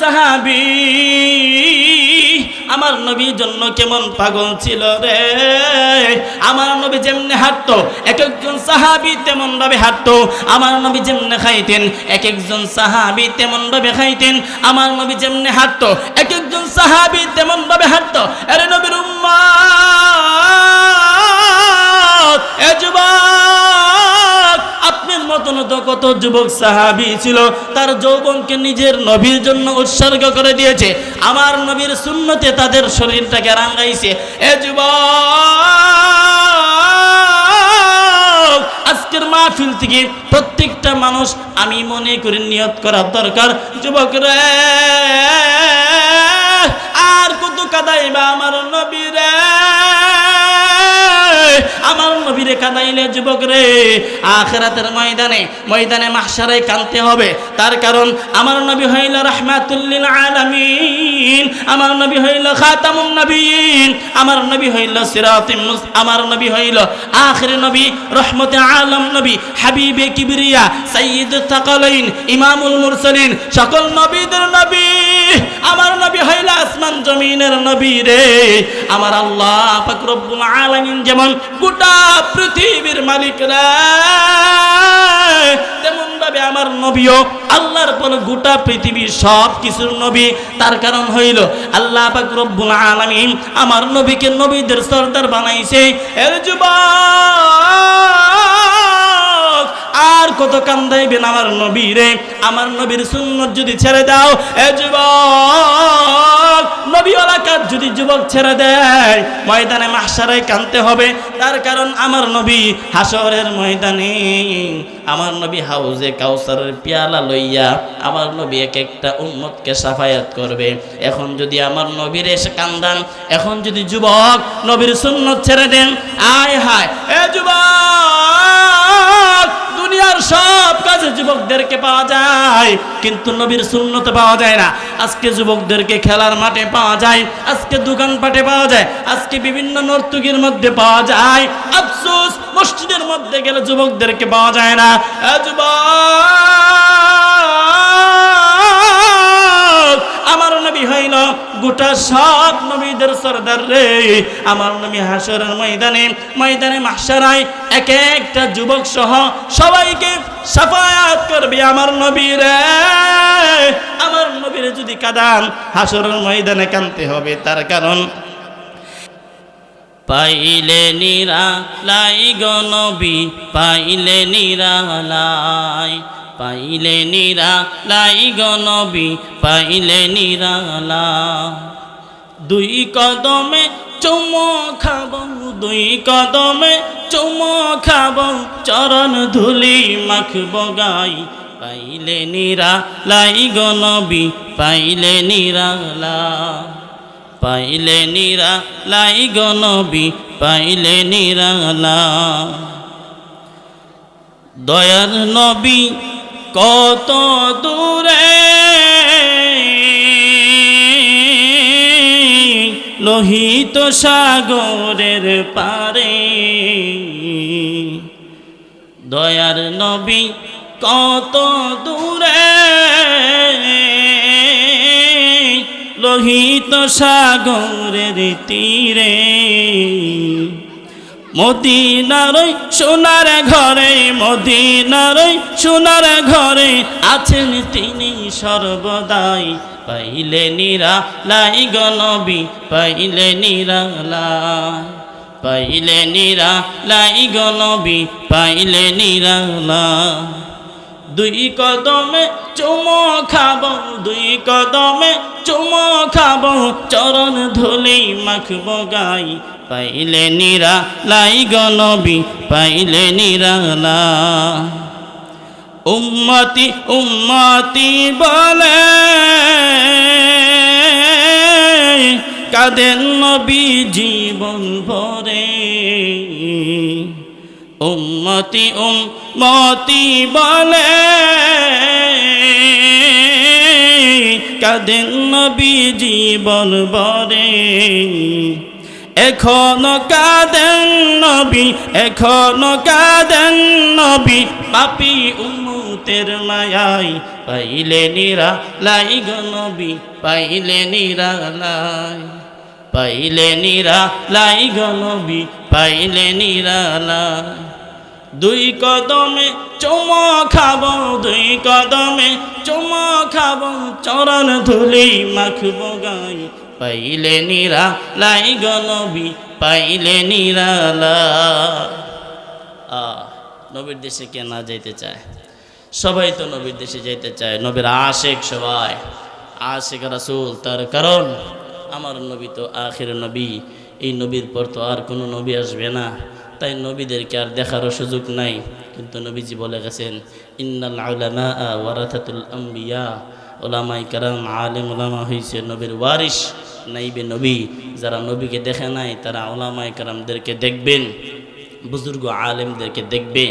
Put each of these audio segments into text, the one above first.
সাহাবি, আমার নবীর জন্য কেমন পাগল ছিল রে? আমার নবী যেমনে হাঁটতো, এক একজন সাহাবি তেমন ভাবে হাঁটতো, আমার নবী যেমনে খাইতেন, এক একজন সাহাবি তেমন ভাবে খাইতেন, আমার নবী যেমনে হাঁটতো, এক একজন সাহাবি তেমন ভাবে হাঁটতো। এর নবীর উম্মা এ যুবক আপনার মতন তো কত যুবক সাহাবি ছিল, তার যৌবনকে নিজের নবীর জন্য উৎসর্গ করে দিয়েছে। আমার নবীর শূন্যতে তাদের শরীরটাকে রাঙ্গাইছে। এ আজকের মাহফিল থেকে প্রত্যেকটা মানুষ আমি মনে করি নিয়ত করার দরকার। যুবক রে, আর কত কাদাইবা কাদাইলে যুবক রে, আখেরাতের ময়দানে ময়দানে মাসারে কানতে হবে। তার কারণ আমার নবী হইল রাহমাতুল্লিল আমার নবী হইল খাতামুন নবীন, আমার নবী হইল সিরাতিম আমার নবী হইল আখির নবী, রহমতে আলম নবী, হাবিবে কিবরিয়া সাইয়্যিদ তাকালাইন, ইমামুল মুরসালিন, সকল নবীদের নবী, আমার নবী হইল আসমান জমিনের নবী রে। আমার আল্লাহ পাক রব্বুল আলামিন যেমন গোটা পৃথিবীর মালিক রে তেমন ভাবে আমার নবীও আল্লাহর পর গোটা পৃথিবীর সব কিছুর নবী। তার কারণ হইল আল্লাহ পাক রব্বুল আলামিন আমার নবীকে নবীদের সর্দার বানাইছে। এর যুবক! আর কত কান্দাইবেন আমার নবী রে? আমার নবীর সুন্নত যদি ছেড়ে দাও, এ যুবক, নবীওয়ালা যদি যুবক ছেড়ে দেয়, ময়দানে মাহসারে কানতে হবে। তার কারণ আমার নবী হাসরের ময়দানে, আমার নবী হাউজে কাউসারের পেয়ালা লইয়া আমার নবী এক একটা উম্মতকে সাফায়াত করবে। এখন যদি আমার নবীর এসে কান্দান, এখন যদি যুবক নবীর সুন্নত ছেড়ে দেন, আয় হায়, এ যুবক! দুনিয়ার সব কাজে যুবকদেরকে পাওয়া যায়, কিন্তু নবীর শূন্যতে পাওয়া যায় না। আজকে যুবকদেরকে খেলার মাঠে পাওয়া যায়, আজকে দোকানপাটে পাওয়া যায়, আজকে বিভিন্ন নর্তকীর মধ্যে পাওয়া যায়। আফসোস, মসজিদের মধ্যে গেলে যুবকদেরকে পাওয়া যায় না। যুবক! আমার নবী হইল গোটা সব নবীদের সর্দার রে। আমার নবী হাসরের ময়দানে ময়দানে মাহসারায় এক একটা যুবক সহ সবাইকে সাফায়াত করবে আমার নবী রে। আমার নবীর যদি কাদান হাসরের ময়দানে কানতে হবে, তার কারণ পাইলে নিরা লাই গনবী পাইলে নিরা লাই পাইলে নিরা লাই গনবী পাইলে নিরা দুই কদমে চুমো খাব, দুই কদমে চুমো খাব, চরণ ধুলি মাখব গাই পাইলে নিরা লাই গনবী পাইলে নিরালা। পাইলে নিরা লাই গনবী পাইলে নিরালা। দয়ার নবী কত দূরে লোহিত সাগরের পারে। দয়ার নবী কত দূরে লোহিত সাগরের তীরে। মদিনার ওই সোনার ঘরে, মদিনারই সোনার ঘরে আছেন তিনি সর্বদাই। পাইলে নিরা লাই গনবি পাইলে নিরা পাইলে নিরা লাই গনবি পাইলে নিরা দুই কদমে চুমো খাব, দুই কদমে চুমো খাব, চরণ ধুলি মাখব গাই পাইলে নিরা লাই গনবী পাইলে নিরালা। উম্মতি উম্মতি বলে কাদের নবী জীবন ভরে। উম্মতি উম্মতি বলে কাদের নবী জীবন বরে এখনও কাঁদেন নবী, এখনও কাঁদেন নবী, পাপি উম্মতের মায়াই পাইলে নিরা লাই নবী, পাইলে নিরা লাই পাইলে নিরা লাই নবী, পাইলে নিরা লাই দুই কদমে চুমো খাব, দুই কদমে চুমো খাব, চরণ ধুলি মাখব গাই। পাইলে নিরা লাই গনবি পাইলে নিরালা নবীর দেশে কে না যাইতে চায়? সবাই তো নবীর দেশে যাইতে চায়, নবীর আশেক সবাই। আশেক রাসুল তার কারণ, আমার নবী তো আখের নবী। এই নবীর পর তো আর কোনো নবী আসবে না। তাই নবীদেরকে আর দেখারও সুযোগ নাই। কিন্তু নবীজি বলে গেছেন, ইন্নাল আলামা ওয়ারাথাতুল আম্বিয়া। ওলামাই কারাম, আলেম ওলামা হয়েছে নবীর ওয়ারিস নাইবে নবী। যারা নবীকে দেখে নাই, তারা ওলামাই কারামদেরকে দেখবেন, বুজুর্গ আলেমদেরকে দেখবে।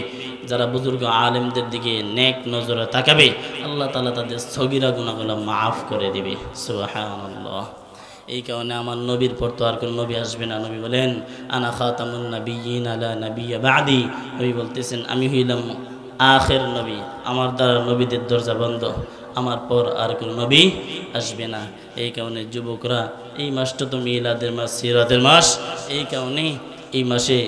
যারা বুজুর্গ আলেমদের দিকে নেক নজরে তাকাবে, আল্লাহ তালা তাদের স্থগিরা গুণাগুলো মাফ করে দিবে। সুবহানাল্লাহ। এই কারণে আমার নবীর পর তো আর কোনো নবী আসবে না। নবী বলেন, আনা খাতামুন নবীন আলা নবী বাদি। নবী বলতেছেন, আমি হইলাম আখের নবী, আমার দ্বারা নবীদের দরজা বন্ধ, আমার পর আর কোনো নবী আসবে না। এই কারণে যুবকরা, এই মাসটা তো মিলাদের মাস, সিরাতের মাস। এই কারণে এই মাসে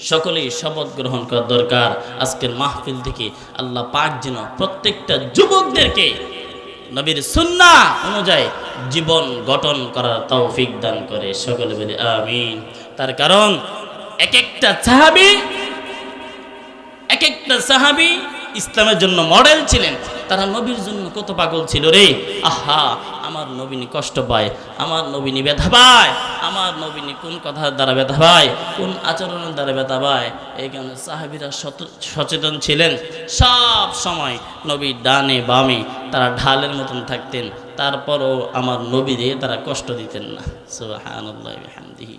সকলেই শপথ গ্রহণ করা দরকার। আজকের মাহফিল থেকে আল্লাহ পাক যেন প্রত্যেকটা যুবকদেরকে নবীর সুন্না অনুযায়ী জীবন গঠন করার তৌফিক দান করে সকলে বলে আমিন। তার কারণ এক একটা সাহাবি এক একটা সাহাবি ইসলামের জন্য মডেল ছিলেন, তারা নবীর জন্য কত পাগল ছিল রে। আহা, আমার নবীনী কষ্ট পায়, আমার নবীনী ব্যথা পায়, আমার নবীনী কোন কথার দ্বারা ব্যথা পায়, কোন আচরণের দ্বারা ব্যথা পায়, এই কারণে সাহাবিরা সচেতন ছিলেন। সব সময় নবীর ডানে বামে তারা ঢালের মতন থাকতেন, তারপরও আমার নবী নবীরে তারা কষ্ট দিতেন না। সুবহানাল্লাহি বিহামদিহি।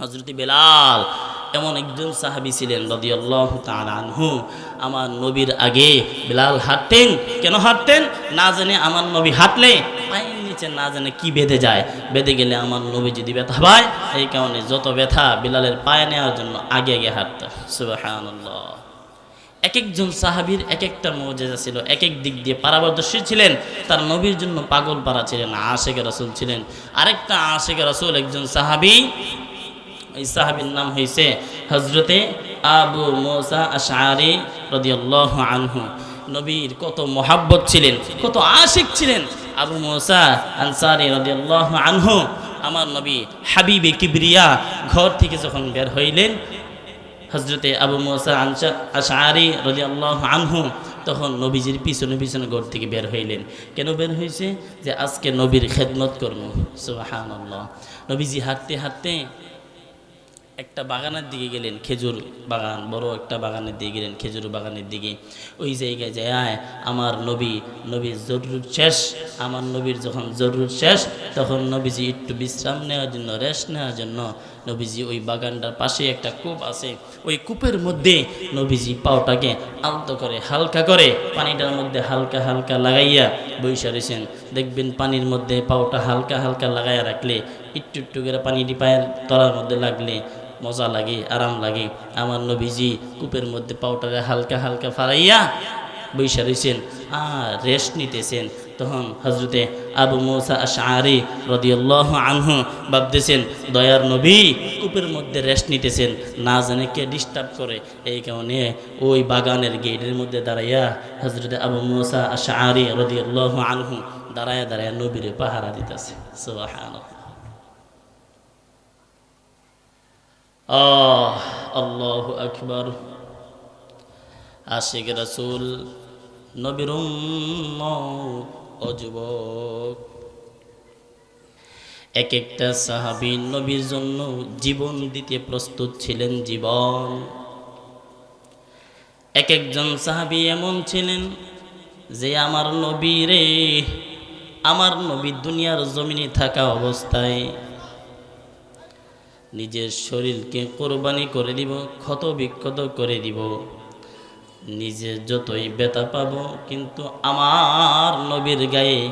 হজরত বেলাল, এমন একজন সাহাবি ছিলেন রদিয়াল্লাহ আনহু। আমার নবীর আগে বেলাল হাঁটতেন। কেন হাঁটতেন? না জানে আমার নবী হাঁটলে পায়ের নিচে না জানে কি বেঁধে যায়। বেঁধে গেলে আমার নবী যদি ব্যথা পায়, এই কারণে যত ব্যথা বিলালের পায়ে নেওয়ার জন্য আগে আগে হাঁটত। সুবহানাল্লাহ। এক একজন সাহাবীর এক একটা মৌজেজা ছিল। এক এক দিক দিয়ে পারাবর্দর্শী ছিলেন। তার নবীর জন্য পাগল পাড়া ছিলেন, আশেখ রাসুল ছিলেন। আরেকটা আশেখ রাসুল একজন সাহাবী এই সাহাবীর নাম হয়েছে হজরতে আবু মোসা আশারি রদিয়াল্লাহ আনহু। নবীর কত মহাব্বত ছিলেন, কত আশিক ছিলেন। আবু মোসা আনসারি রদিয়াল্লাহ আনহু, আমার নবী হাবিবে কিবরিয়া ঘর থেকে যখন বের হইলেন হজরতে আবু মোসা আনসা আশারি রদি আল্লাহ আনহু তখন নবীজির পিছনে পিছনে ঘর থেকে বের হইলেন। কেন বের হয়েছে যে আজকে নবীর খেদমত করব। সুবাহান নবীজি হাঁটতে হাঁটতে একটা বাগানের দিকে গেলেন, খেজুর বাগান, বড় একটা বাগানের দিকে গেলেন, খেজুর বাগানের দিকে। ওই জায়গায় যায়, আয়, আমার নবী, নবীর জরুর শেষ। আমার নবীর যখন জরুর শেষ, তখন নবীজি একটু বিশ্রাম নেওয়ার জন্য রেস্ট নেওয়ার জন্য নবীজি ওই বাগানটার পাশে একটা কূপ আছে। ওই কূপের মধ্যে নবীজি পাওটাকে আলতো করে, হালকা করে পানিটার মধ্যে হালকা হালকা লাগাইয়া বৈশা রয়েছেন দেখবেন পানির মধ্যে পাওটা হালকা হালকা লাগাইয়া রাখলে, একটু একটু করে পানিটি পায়ের তলার মধ্যে লাগলে মজা লাগে, আরাম লাগে। আমার নবীজি কূপের মধ্যে পাউটারে হালকা হালকা ফারাইয়া বৈশা রয়েছেন আর রেস্ট নিতেছেন। তখন হজরতে আবু মৌসা আশারি রদিয়াল্লাহ আনহু ভাবতেছেন, দয়ার নবী কূপের মধ্যে রেস্ট নিতেছেন, না জানে কে ডিস্টার্ব করে। এই কারণে ওই বাগানের গেটের মধ্যে দাঁড়াইয়া হজরতে আবু মৌসা আশারি রদিয়াল্লাহ আনহু দাঁড়ায় দাঁড়ায় নবীরে পাহারা দিতেছে। সুবহানাল্লাহ। আহ, আল্লাহ আকবর। আশিক রাসুল, নবীর অযুবক এক একটা সাহাবি নবীর জন্য জীবন দিতে প্রস্তুত ছিলেন জীবন। এক একজন সাহাবি এমন ছিলেন যে আমার নবী রে আমার নবী দুনিয়ার জমিনে থাকা অবস্থায় নিজের শরীরকে কোরবানি করে দিব, ক্ষত বিক্ষত করে দিব। নিজে যতই ব্যথা পাব, কিন্তু আমার নবীর গায়ে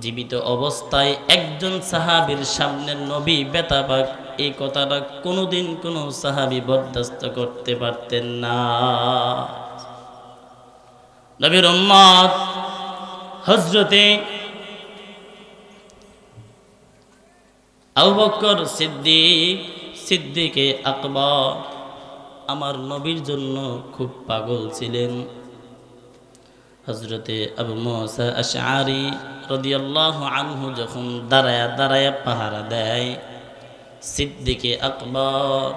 জীবিত অবস্থায় একজন সাহাবীর সামনে নবী বেতা পাক, এই কথাটা কোনোদিন কোনো সাহাবী বরদাস্ত করতে পারতেন না। নবীর হজরতে আবু বকর সিদ্দিক, সিদ্দিকে আকবর আমার নবীর জন্য খুব পাগল ছিলেন। হজরতে আবু মোসা আশারি রদিয়াল্লাহু আনহু যখন দাঁড়ায়া দাঁড়ায়া পাহারা দেয়, সিদ্দিকে আকবর,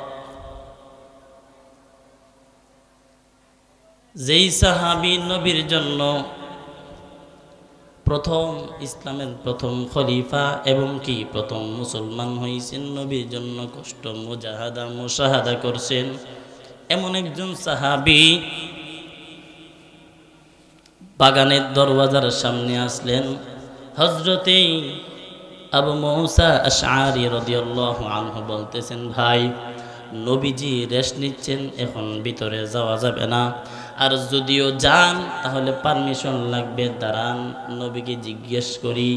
যেই সাহাবি নবীর জন্য প্রথম ইসলামের প্রথম খলিফা এবং কি প্রথম মুসলমান হয়েছেন নবীর জন্য কষ্ট, মোজাহাদা, মোশাহাদা করছেন। এমন একজন সাহাবি বাগানের দরওয়াজার সামনে আসলেন। হজরতে আবু মৌসা আশারি রদিয়াল্লাহু আনহু বলতেছেন, ভাই, নবীজি রেস্ট নিচ্ছেন, এখন ভিতরে যাওয়া যাবে না। আর যদিও যান, তাহলে পারমিশন লাগবে, দাঁড়ান, নবীকে জিজ্ঞেস করি।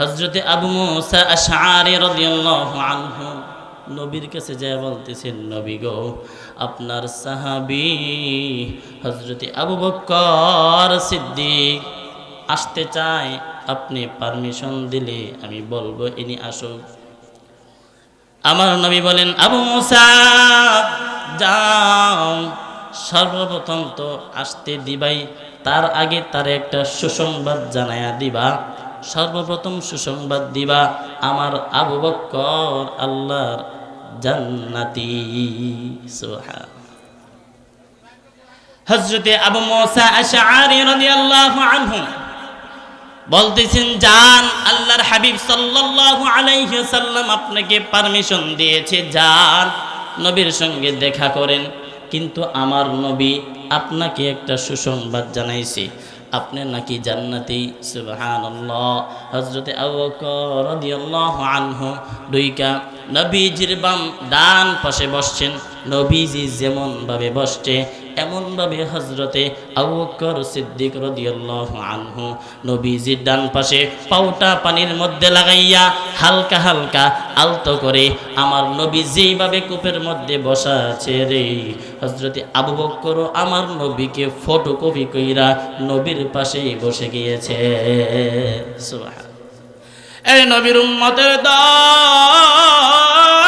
হজরতে আবু আনহু নবীর কাছে যায় বলতেছেন, নবী গো, আপনার সাহাবি হজরতে আবু বক্কর সিদ্দিক আসতে চায়, আপনি পারমিশন দিলে আমি বলব, ইনি আসুক। আমার নবী বলেন, আবু মুসা, যাও। সর্বপ্রথম তো আসতে দিবাই, তার আগে তার একটা সুসংবাদ জানায়া দিবা। সর্বপ্রথম সুসংবাদ দিবা আমার আবু বক্কর আল্লাহর জান্নাতি। হজরতে আবু মুসা আশআরি রাদিয়াল্লাহু আনহু বলতেছেন যান আল্লাহর হাবিব সাল্লাল্লাহু আলাইহি সাল্লাম আপনাকে পারমিশন দিয়েছে। যান নবীর সঙ্গে দেখা করেন। কিন্তু আমার নবী আপনাকে একটা সুসংবাদ জানাইছে। আপনি নাকি জান্নাতি? সুবহানাল্লাহ। হযরতে আবু দুইকা নবীজির বাম ডান পাশে বসছেন। নবীজি যেমন ভাবে বসছে এমন ভাবে হজরতে আবু বকর সিদ্দিক রাদিয়াল্লাহু আনহু নবীজির ডান পাশে পাউটা পানির মধ্যে লাগাইয়া হালকা হালকা আলতো করে আমার নবী যেইভাবে কূপের মধ্যে বসা আছে রে হজরতে আবু বকর আমার নবীকে ফটোকপি কইরা নবীর পাশেই বসে গিয়েছে। এই নবীর উম্মতের দল!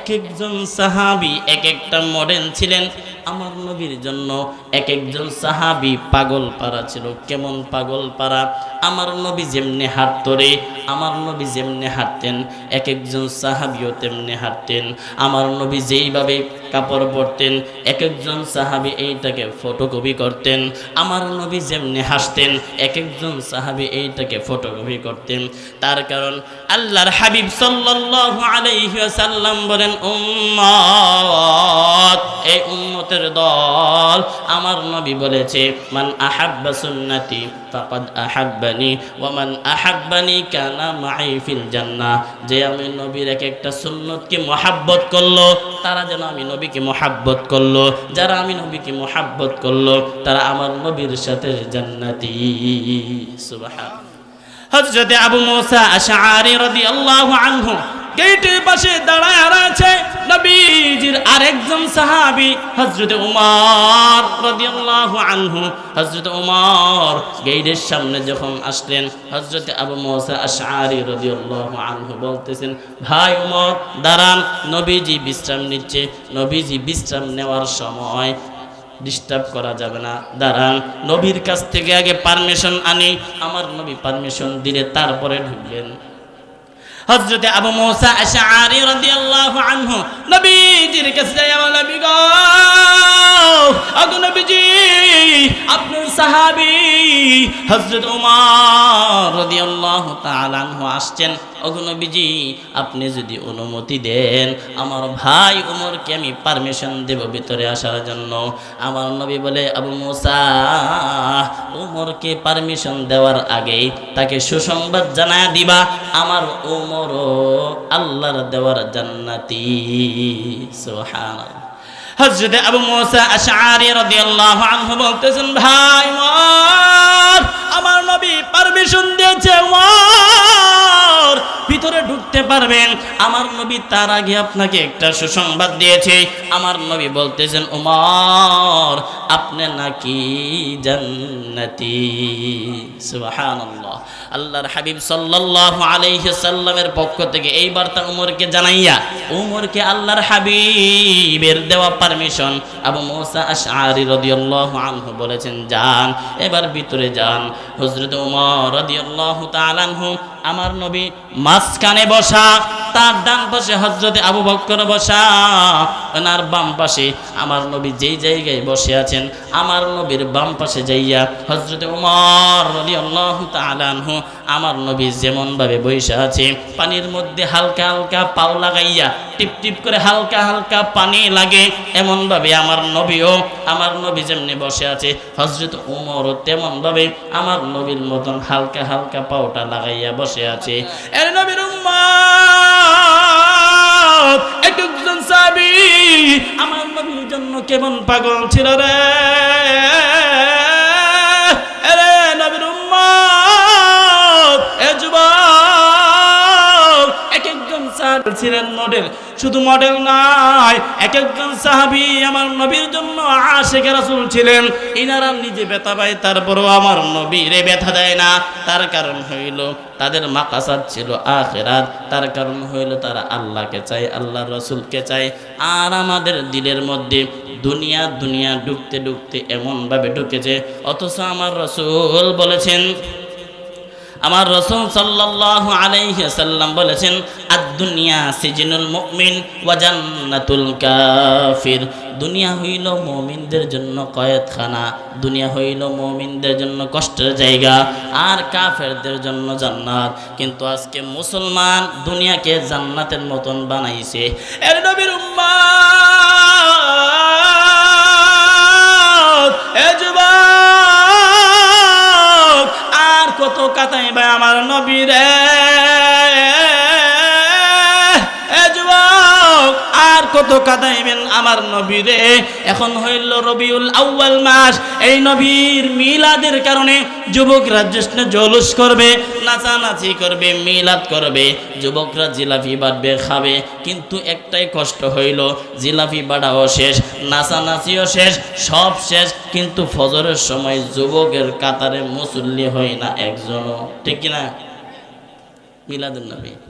এক একজন সাহাবি এক একটা মডেল ছিলেন। আমার নবীর জন্য এক একজন সাহাবি পাগল পাড়া ছিল। কেমন পাগল পাড়া? আমার নবী যেমনি হাঁটতো রে আমার নবী যেমনি হাঁটতেন, এক একজন সাহাবিও তেমনি হাঁটতেন। আমার নবী যেইভাবে কাপড় পরতেন, এক একজন সাহাবি এইটাকে ফটোকপি করতেন। আমার নবী যেমনি হাসতেন, এক একজন সাহাবি এইটাকে ফটোকপি করতেন। তার কারণ আল্লাহর হাবিব সাল্লাল্লাহু আলাইহি ওয়াসাল্লাম বলেন, উম্মত, এই উম্মতের দল। আমার নবী বলেছে, মান আহাব্বা সুন্নতি ফাকাদ আহাব্বানি ওয়া মান আহাব্বানি কানা মাই ফিল জান্নাহ। যে আমি নবীর এক একটা সুন্নতকে মহাব্বত করল, তারা যেন আমি নবীকে মহাব্বত করল। যারা আমি নবীকে মহাব্বত করল, তারা আমার নবীর সাথে জান্নাতি। সুবহান হযরতে আবু মুসা আশআরি রাদিয়াল্লাহু আনহু গেটের পাশে দাঁড়ায় আছে নবীজির আরেকজন সাহাবি, হযরতে উমার রাদিয়াল্লাহু আনহু। হযরতে উমর গেটের সামনে যখন আসলেন, হযরতে আবু মুসা আশআরি রাদিয়াল্লাহু আনহু বলতেছেন, ভাই উমর, দাঁড়ান, নবীজি বিশ্রাম নিচ্ছে। নবীজি বিশ্রাম নেওয়ার সময় ডিস্টার্ব করা যাবে না। দাঁড়ান, নবীর কাছ থেকে আগে পারমিশন আনি। আমার নবী পারমিশন দিলে তারপরে ঢুকবেন। হযরতে আবু মুসা আশআরি রাদিয়াল্লাহু আনহু, নবীজির কাছে যায় আমার নবী গো আগো নবীজি, আপনার সাহাবী হযরত ওমর রাদিয়াল্লাহু তাআলা আনহু আসছেন। ওগো নবীজি, আপনি যদি অনুমতি দেন, আমার ভাই উমরকে আমি পারমিশন দেব ভিতরে আসার জন্য। আমার নবী বলে, আবু মুসা, উমরকে পারমিশন দেওয়ার আগেই তাকে সুসংবাদ জানায় দিবা। আমার উমরও আল্লাহর দেওয়ার জান্নাতি। সুবহানাল্লাহ। হজরত আবু মুসা আশআরি রাদিয়াল্লাহু আনহু বলতেছেন, ভাই ওমর আমার নবী পারমিশন দিয়েছে ওমর ভিতরে ঢুকতে পারবেন। আমার নবী তার আগে আপনাকে একটা সুসংবাদ দিয়েছে। আমার নবী বলতেছেন ওমর আপনি নাকি জান্নাতি? সুবহানাল্লাহ। আল্লাহর হাবিব সাল্লাল্লাহু আলাইহি সাল্লামের পক্ষ থেকে এই বার্তা উমরকে জানাইয়া, উমরকে আল্লাহর হাবিবের দেওয়া পারমিশন আবু মুসা আশআরি রাদিয়াল্লাহু আনহু বলেছেন, যান, এবার ভিতরে যান। হযরত উমর রাদিয়াল্লাহু তাআলা আনহু, আমার নবী মাঝখানে বসা। তার ডান পাশে হজরতে আবু বক্কর বসা, ওনার বাম পাশে আমার নবী যেই জায়গায় বসে আছেন, আমার নবীর বাম পাশে যাইয়া হজরতে উমর রাদিয়াল্লাহু তাআলা আনহু আমার নবী যেমন ভাবে বসে আছে, পানির মধ্যে হালকা হালকা পাও লাগাইয়া, টিপ টিপ করে হালকা হালকা পানি লাগে এমন ভাবে আমার নবীও, আমার নবী যেমনি বসে আছে হজরত উমরও তেমন ভাবে আমার নবীর মতন হালকা হালকা পাওটা লাগাইয়া বসে আছে। এর নবীর উম্মত! সাবি আমার নবীর জন্য কেমন পাগল ছিল রে? ছিলেন মডেল শুধু মডেল নয় এক একজন সাহাবি আমার নবীর জন্য আশেখ রাসূল ছিলেন। ইনারা নিজে ব্যথা পায়, তারপরও আমার নবীরে ব্যথা দেয় না। তার কারণ হইল তাদের মাকাসাদ ছিল আখেরাত। তার কারণ হইল তারা আল্লাহকে চায় আল্লাহ রসুলকে চায়। আর আমাদের দিলের মধ্যে দুনিয়া দুনিয়া ঢুকতে ঢুকতে এমনভাবে ঢুকেছে। অথচ আমার রসুল বলেছেন আমার রসুল সাল্লাল্লাহু আলাইহি সাল্লাম বলেছেন আদ দুনিয়া সিজনুল মুমিন ওয়া জান্নাতুল কাফির। দুনিয়া হইল মুমিনদের জন্য কয়েদখানা দুনিয়া হইল মুমিনদের জন্য কষ্টের জায়গা আর কাফেরদের জন্য জান্নাত। কিন্তু আজকে মুসলমান দুনিয়াকে জান্নাতের মতন বানাইছে। এর নবীর উম্মাত, এ কত কাতাই ভাই আমার নবীরে। এ কত কাদাইবেন আমার নবীরে? এখন হইল রবিউল আউয়াল মাস। এই নবীর মিলাদের কারণে যুবকরা জশ্নে জলুস করবে, নাচানাচি করবে, মিলাদ করবে। যুবকরা জিলাপি বাড়বে খাবে। কিন্তু একটাই কষ্ট হইল, জিলাপি বাড়াও শেষ, নাচানাচিও শেষ, সব শেষ। কিন্তু ফজরের সময় যুবকের কাতারে মুসল্লি হয় না একজনও। ঠিক কিনা? মিলাদুল নবী।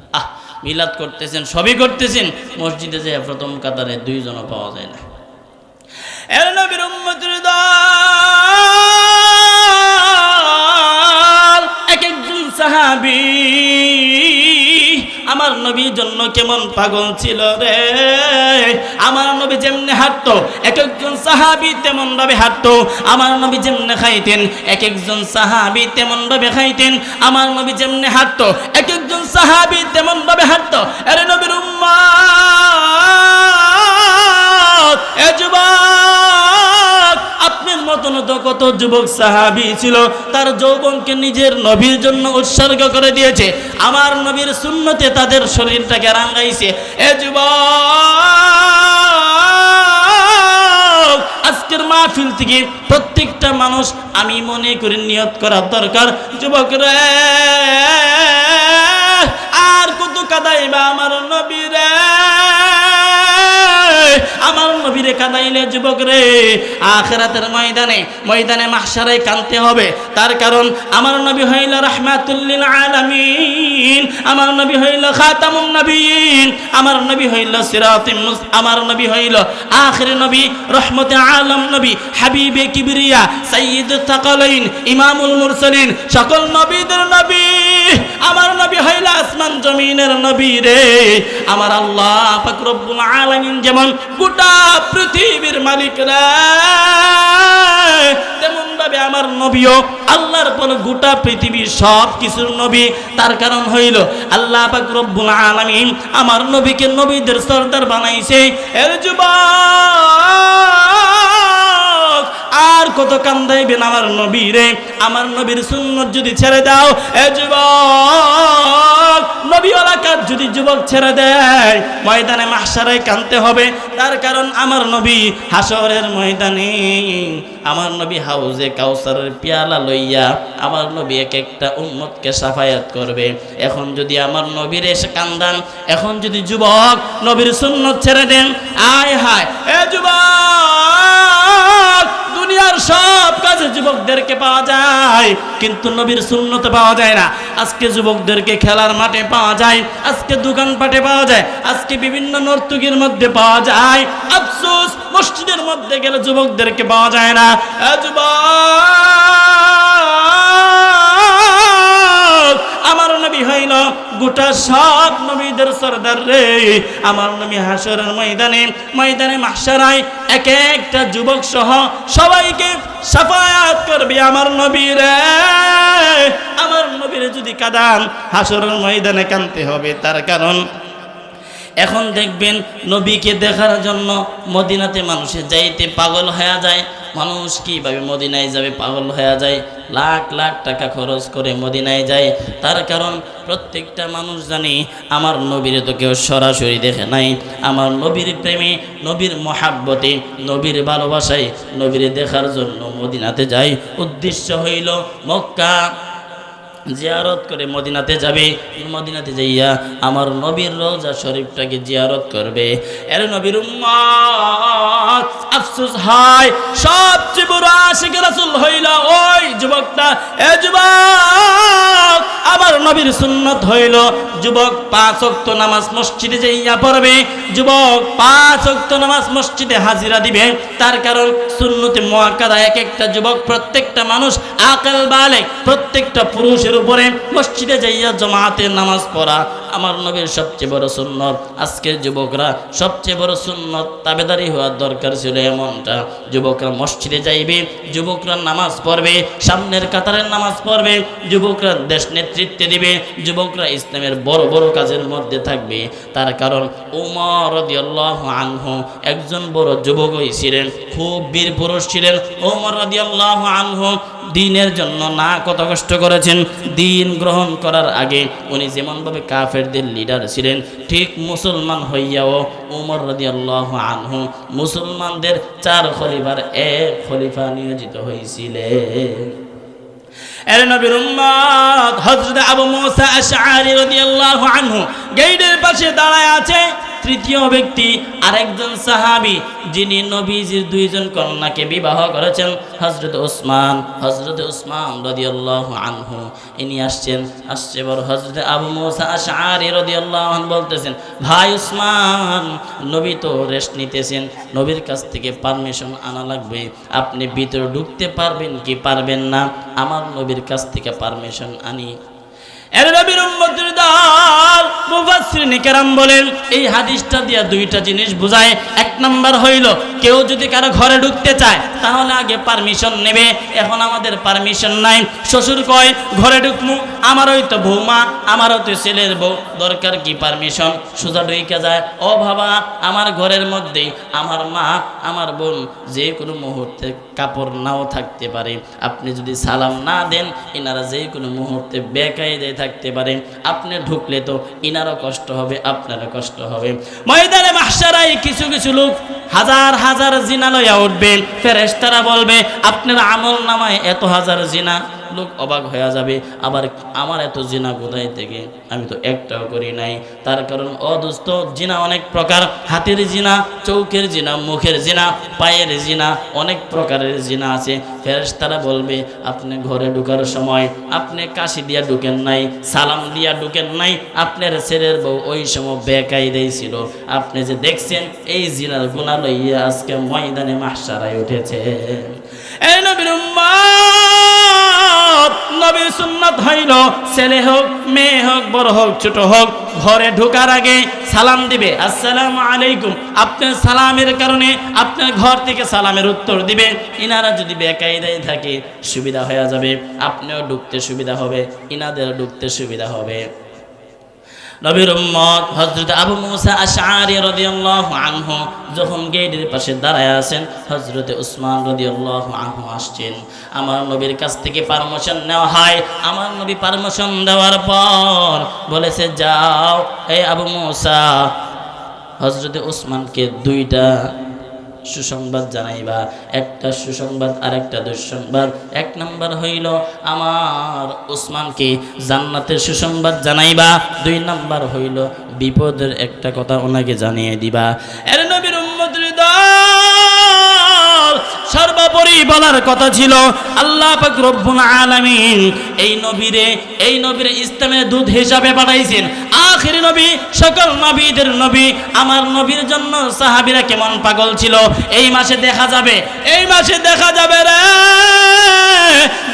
মিলাদ করতেছেন, সবই করতেছেন, মসজিদে যে প্রথম কাতারে দুইজনও পাওয়া যায় না। এক একজন সাহাবী আমার নবীর জন্য কেমন পাগল ছিল রে? আমার নবী যেমনে হাঁটতো এক একজন সাহাবি তেমন ভাবে হাঁটতো। আমার নবী যেমনে খাইতেন এক একজন সাহাবি তেমন ভাবে খাইতেন। আমার নবী যেমনে হাঁটতো এক একজন সাহাবি তেমন ভাবে হাঁটতো। আরে নবীর উম্মাত, এ যুবক! আপনার মতন তো কত যুবক সাহাবি ছিল, তার যৌবনকে নিজের নবীর জন্য উৎসর্গ করে দিয়েছে। আমার নবীর শূন্যতে তাদের শরীরটাকে রাঙ্গাইছে এ যুবক, আজকের মাহফিল থেকে প্রত্যেকটা মানুষ আমি মনে করি নিয়ত করার দরকার। যুবক রে, আর কত কাদাইবা আমার নবী রে? আমার নবীরে কাদাইলে যুবক রে, আখেরাতের ময়দানে ময়দানে মাহশারে কানতে হবে। তার কারণ, আমার নবী হইল রাহমাতুল্লিল আলামিন, আমার নবী হইল খাতামুন নবীন, আমার নবী হইল সিরাতিম আমার নবী হইল আখির নবী, রহমতে আলম নবী, হাবিবে কিবরিয়া, সাইয়্যিদ তাকালাইন, ইমামুল মুরসালিন, সকল নবীদের নবী। আমার নবী হইল আসমান জমিনের নবী রে। আমার আল্লাহ পাক রব্বুল আলামিন যেমন গোটা পৃথিবীর মালিকরা। তেমন ভাবে আমার নবীও আল্লাহর পর গোটা পৃথিবীর সব কিছুর নবী। তার কারণ হইল আল্লাহ পাক রব্বুল আলামিন আমার নবীকে নবীদের সর্দার বানাইছে। এর যুবক! আর কত কান্দাইবেন আমার নবী রে? আমার নবীর সুন্নত যদি ছেড়ে দাও, এ যুবক কাজ যদি যুবক ছেড়ে দেয়, ময়দানে মাসারায় কানতে হবে। তার কারণ আমার নবী হাসরের ময়দানে, আমার নবী হাউজে কাউসারের পেয়ালা লইয়া আমার নবী এক একটা উম্মতকে সাফায়াত করবে। এখন যদি আমার নবীর এসে কান্দান, এখন যদি যুবক নবীর সুন্নত ছেড়ে দেন, আয় হায়, এ যুবক! দুনিয়ার সব কাজে যুবকদেরকে পাওয়া যায়, কিন্তু নবীর সুন্নতে পাওয়া যায় না। আজকে যুবকদেরকে খেলার মাঠে পাওয়া যায়, আজকে দোকানপাটে পাওয়া যায়, আজকে বিভিন্ন নর্তকীর মধ্যে পাওয়া যায়। আফসোস, মসজিদের মধ্যে গেলে যুবকদেরকে পাওয়া যায় না। আমার নবী হইল গোটা সব নবীদের সর্দার রে। আমার নবী হাসরের ময়দানে ময়দানে মাসারায় এক একটা যুবক সহ সবাইকে সাফায়াত করবে আমার নবী রে। আমার নবীর যদি কাদান হাসরের ময়দানে কানতে হবে, তার কারণ এখন দেখবেন নবীকে দেখার জন্য মদিনাতে মানুষের যাইতে পাগল হয়ে যায়। মানুষ কীভাবে মদিনায় যাবে পাগল হয়ে যায়? লাখ লাখ টাকা খরচ করে মদিনায় যায়। তার কারণ প্রত্যেকটা মানুষ জানি, আমার নবীর তো কেউ সরাসরি দেখে নাই। আমার নবীর প্রেমে, নবীর মহাব্বতে, নবীর ভালোবাসায়, নবীর দেখার জন্য মদিনাতে যায় উদ্দেশ্য হইল মক্কা। জিয়ারত করে মদিনাতে যাবে। মদিনাতে যাইয়া আমার নবীর রোজা শরীফটাকে জিয়ারত করবে। এর নবীর আফসোস হয়, সবচেয়ে বড় আশিক রাসূল হইল ওই যুবকটা। এ যুবক, আমার নবীর সুন্নত হইল, যুবক পাঁচ ওয়াক্ত নামাজ মসজিদে যাইয়া পড়বে। যুবক পাঁচ ওয়াক্ত নামাজ মসজিদে হাজিরা দিবে। তার কারণ সুন্নতে মুআক্কাদা এক একটা যুবক, প্রত্যেকটা মানুষ আকাল বালেক, প্রত্যেকটা পুরুষের উপরে, মসজিদে যাইয়া জমাতে নামাজ পড়া আমার নবীর সবচেয়ে বড় সুন্নত। আজকের যুবকরা সবচেয়ে বড় সুন্নত, তাবেদারি হওয়ার দরকার ছিল এমনটা। যুবকরা মসজিদে যাইবে, যুবকরা নামাজ পড়বে, সামনের কাতারের নামাজ পড়বে, যুবকরা দেশ নেতৃত্বে দিবে, যুবকরা ইসলামের বড় বড় কাজের মধ্যে থাকবে। তার কারণ উমর আনহু একজন বড় যুবকই ছিলেন, খুব বীর পুরুষ ছিলেন। ওমর রাদিয়াল্লাহু আনহু দিনের জন্য না কত কষ্ট করেছেন? দিন গ্রহণ করার আগে উনি যেমনভাবে কাফেরদের লিডার ছিলেন, ঠিক মুসলমান হইয়াও উমর রাদিয়াল্লাহু আনহু মুসলমানদের চার খলিফার এক খলিফা নিয়োজিত হয়েছিলেন এর নবীর উম্মত হযরত আবু আনহু গেইটের পাশে দাঁড়ায় আছে। তৃতীয় ব্যক্তি আরেকজন সাহাবী, যিনি নবীজির দুইজন কন্যাকে বিবাহ করেছেন, হযরত ওসমান হযরত ওসমান রাদিয়াল্লাহু আনহু, ইনি আসছেন, আসছে বড় হযরত আবু মুসা আশআরি রাদিয়াল্লাহু বলতেছেন, ভাই ওসমান নবী তো রেস্ট নিতেছেন, নবীর কাছ থেকে পারমিশন আনা লাগবে, আপনি ভিতরে ঢুকতে পারবেন কি পারবেন না, আমার নবীর কাছ থেকে পারমিশন আনি। এর নবীর উম্মতের দল এই হাদিসটা দিয়া দুইটা জিনিস এক কেউ যদি কারও ঘরে ঢুকতে চায়, তাহলে আগে পারমিশন নেবে। এখন আমাদের পারমিশন নাই। শ্বশুর কয়, ঘরে ঢুকমু তো আমারও তো ছেলের বউ, দরকার কি পারমিশন? সোজা যায় আমার ঘরের মধ্যে আমার মা, আমার বোন, যে কোনো মুহূর্তে কাপড় নাও থাকতে পারে। আপনি যদি সালাম না দেন এনারা যে কোনো মুহূর্তে বেকায়দায় থাকতে পারে। আপনি ঢুকলে তো ইনারও কষ্ট হবে, আপনারও কষ্ট হবে। ময়দানে মাসারাই কিছু কিছু লোক হাজার হাজার জিনা লইয়া উঠবে। ফেরেস্তারা বলবে, আপনার আমল নামায় এত হাজার জিনা। লোক অবাক হয়ে যাবে, আবার আমার এত জিনা কোথায় থেকে? আমি তো একটাও করি নাই। তার কারণ অদুস্থ জিনা অনেক প্রকার। হাতের জিনা, চৌকের জিনা, মুখের জিনা, পায়ের জিনা, অনেক প্রকারের জিনা আছে। ফেরেস তারা বলবে, আপনি ঘরে ঢুকার সময় আপনি কাশি দিয়া ঢুকেন নাই, সালাম দিয়া ঢুকেন নাই, আপনার ছেলের বউ ওই সময় বেকাই দিয়েছিল আপনি যে দেখছেন, এই জিনার গুণা লইয়া আজকে ময়দানে মাসারায় উঠেছে। এই নবীর উম্মত নবীর সুন্নাত হইল ছেলে হোক, মেয়ে হোক, বড় হোক, ছোট হোক, ঘরে ঢোকার আগে সালাম দিবে। আসসালাম আলাইকুম। আপনার সালামের কারণে আপনার ঘর থেকে সালামের উত্তর দিবে। ইনারা যদি বেকায়দায় থাকে, সুবিধা হয়ে যাবে। আপনিও ঢুকতে সুবিধা হবে ইনাদের ঢুকতে সুবিধা হবে। নবীর উম্মত হজরত আবু মুসা আশআরি রাদিয়াল্লাহু আনহু যখন গেটের পাশে দাঁড়ায় আছেন, হযরত উসমান রাদিয়াল্লাহু আনহু আসছেন। আমার নবীর কাছ থেকে পারমিশন নেওয়া হয়। আমার নবী পারমিশন দেওয়ার পর বলেছে, যাও, এই আবু মুসা। হযরত উসমানকে দুইটা সুসংবাদ জানাইবা। একটা সুসংবাদ আর একটা দুঃসংবাদ। এক নম্বর হইল আমার ওসমানকে জান্নাতের সুসংবাদ জানাইবা। দুই নম্বর হইল বিপদের একটা কথা ওনাকে জানিয়ে দিবা। এর নবীর সর্বোপরি বলার কথা ছিল, আল্লাহ পাক রব্বুল আলামিন এই নবীরে এই নবীরে ইসলামের দুধ হিসাবে পাঠাইছেন। আখির নবী, সকল নবীদের নবী, আমার নবীর জন্য সাহাবীরা কেমন পাগল ছিল, এই মাসে দেখা যাবে, এই মাসে দেখা যাবে রে!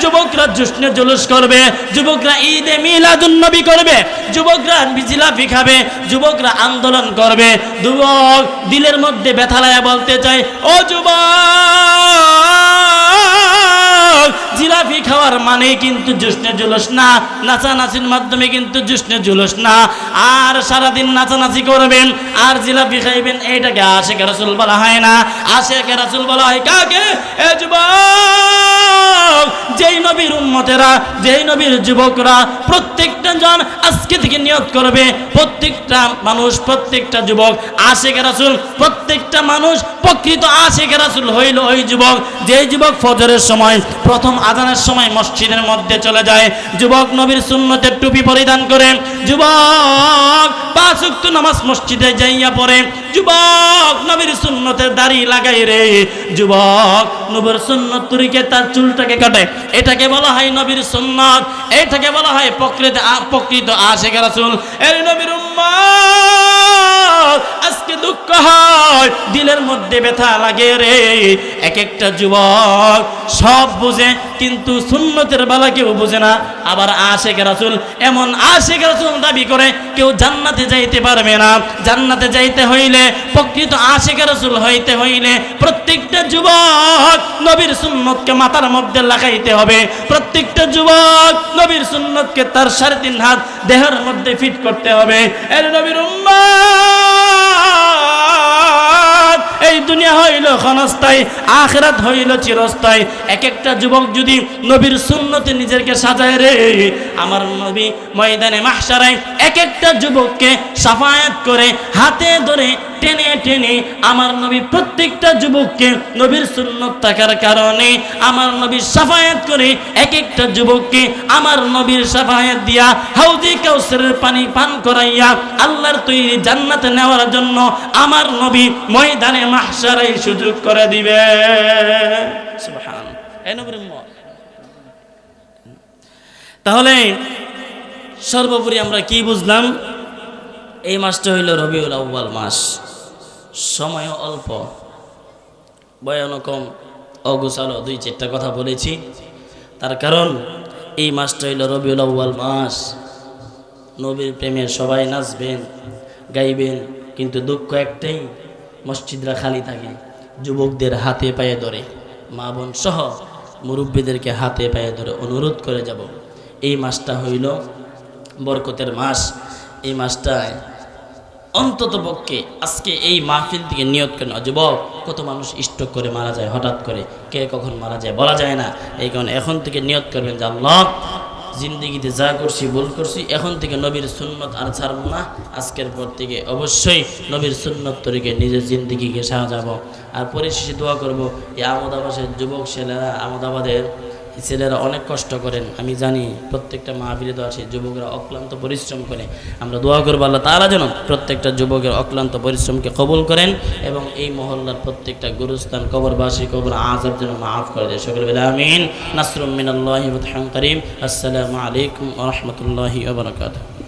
যুবকরা জুষ্ণে জুলুস করবে, যুবকরা ঈদে মিলাদুন নবী করবে, যুবকরা জিলাপি খাবে, যুবকরা আন্দোলন করবে। যুবক দিলের মধ্যে ব্যথা লায়া বলতে চায়, ও যুবক জিলাপি খাওয়ার মানে কিন্তু জুসনে জুলুস না, নাচানাচির মাধ্যমে কিন্তু জুসনে জুলুস না। আর সারাদিন নাচানাচি করবেন, আর জিলাপি খাইবেন, এইটাকে আশেখ রাসুল বলা হয় না। আশেখ রাসুল বলা হয় কাকে? যেই নবীর উম্মতেরা, যেই নবীর যুবকরা প্রত্যেকটা জন আজকে থেকে নিয়ত করবে। প্রত্যেকটা মানুষ, প্রত্যেকটা যুবক আশেখ রাসুল, প্রত্যেকটা মানুষ প্রকৃত আশেখ রাসুল হইল ওই যুবক। যেই যুবক ফজরের সময় প্রথম আজানের সময় মসজিদের মধ্যে চলে যায়। যুবক নবীর সুন্নতের টুপি পরিধান করে। যুবক পাঁচ উক্ত নামাজ মসজিদে যাইয়া পড়ে। যুবক নবীর সুন্নতের দাড়ি লাগাই রে। যুবক নবীর সুন্নত তরিকে তার চুলটাকে কাটে। এটাকে বলা হয় নবীর সুন্নত। এটাকে বলা হয় প্রকৃত প্রকৃত আশেখ রাসুল। এই নবীর উম্মত আজকে দুঃখ হয়, দিলের মধ্যে ব্যথা লাগে রে। এক একটা যুবক সব বুঝে, কিন্তু সুন্নতের বেলা কেউ বুঝে না। আবার আশেখ রাসুল, এমন আশেখ রাসুল দাবি করে, কেউ জান্নাতে যাইতে পারবে না। জান্নাতে যাইতে হইলে, প্রকৃত আশেখ রাসুল হইতে হইলে, প্রত্যেকটা যুবক নবীর সুন্নতকে মাথার মধ্যে লাগাইতে হবে। প্রত্যেকটা যুবক নবীর সুন্নতকে তার সাড়ে তিন হাত দেহের মধ্যে ফিট করতে হবে। এর নবীর উম্মাদ এই দুনিয়া হইল ক্ষণস্থায়ী, আখরাত হইল চিরস্থায়ী। এক একটা যুবক যদি নবীর সুন্নতে নিজেকে সাজায় রে, আমার নবী ময়দানে মাহসারায় এক একটা যুবককে সাফায়াত করে হাতে ধরে টেনে টেনে আমার নবী প্রত্যেকটা যুবককে নবীর সুন্নত থাকার কারণে আমার নবী সাফায়াত করে এক একটা যুবককে আমার নবীর সাফায়াত দিয়া হাউজি কাউসারের পানি পান করাইয়া আল্লাহর তৈরি জান্নাতে নেওয়ার জন্য আমার নবী ময়দানে মাহসারাই সুযোগ করে দিবে। তাহলে সর্বোপরি আমরা কি বুঝলাম? এই মাসটা হইল রবিউল আউ্বাল মাস। সময় অল্প, বয়ানও কম, অগোছালো দুই চারটা কথা বলেছি। তার কারণ, এই মাসটা হইল রবিউল আউ্বাল মাস। নবীর প্রেমে সবাই নাচবেন, গাইবেন, কিন্তু দুঃখ একটাই, মসজিদরা খালি থাকে, যুবকদের হাতে পায়ে ধরে। মা বোন সহ মুরব্বীদেরকে হাতে পায়ে ধরে অনুরোধ করে যাব। এই মাসটা হইল বরকতের মাস, এই মাসটায় অন্তত পক্ষে আজকে এই মাহফিল থেকে নিয়ত কেন যুবক, কত মানুষ স্ট্রোক করে মারা যায়, হঠাৎ করে কে কখন মারা যায় বলা যায় না। এই কারণে এখন থেকে নিয়ত করবেন যে, আল্লাহ, জিন্দিগিতে যা করছি, ভুল করছি, এখন থেকে নবীর সুন্নত আর ছাড়ব না। আজকের পর থেকে অবশ্যই নবীর সুন্নত তরিকে নিজের জিন্দিগিকে সাজাবো। আর পরিশেষে দোয়া করব এই আমদাবাসের যুবক ছেলেরা আমদাবাদের ছেলেরা অনেক কষ্ট করেন, আমি জানি প্রত্যেকটা মাহফিলে তো আছে, যুবকরা অক্লান্ত পরিশ্রম করে। আমরা দোয়া করব আল্লাহ তারা যেন প্রত্যেকটা যুবকের অক্লান্ত পরিশ্রমকে কবল করেন এবং এই মহল্লার প্রত্যেকটা গুরুস্থান কবরবাসী, কবর আজাব যেন মাফ করে দেয়। সকল বেলা আমিন। নাসরুম মিনাল্লাহি ওয়া করিম। আসসালামু আলাইকুম রহমতুল্লাহ বারাকাতুহু।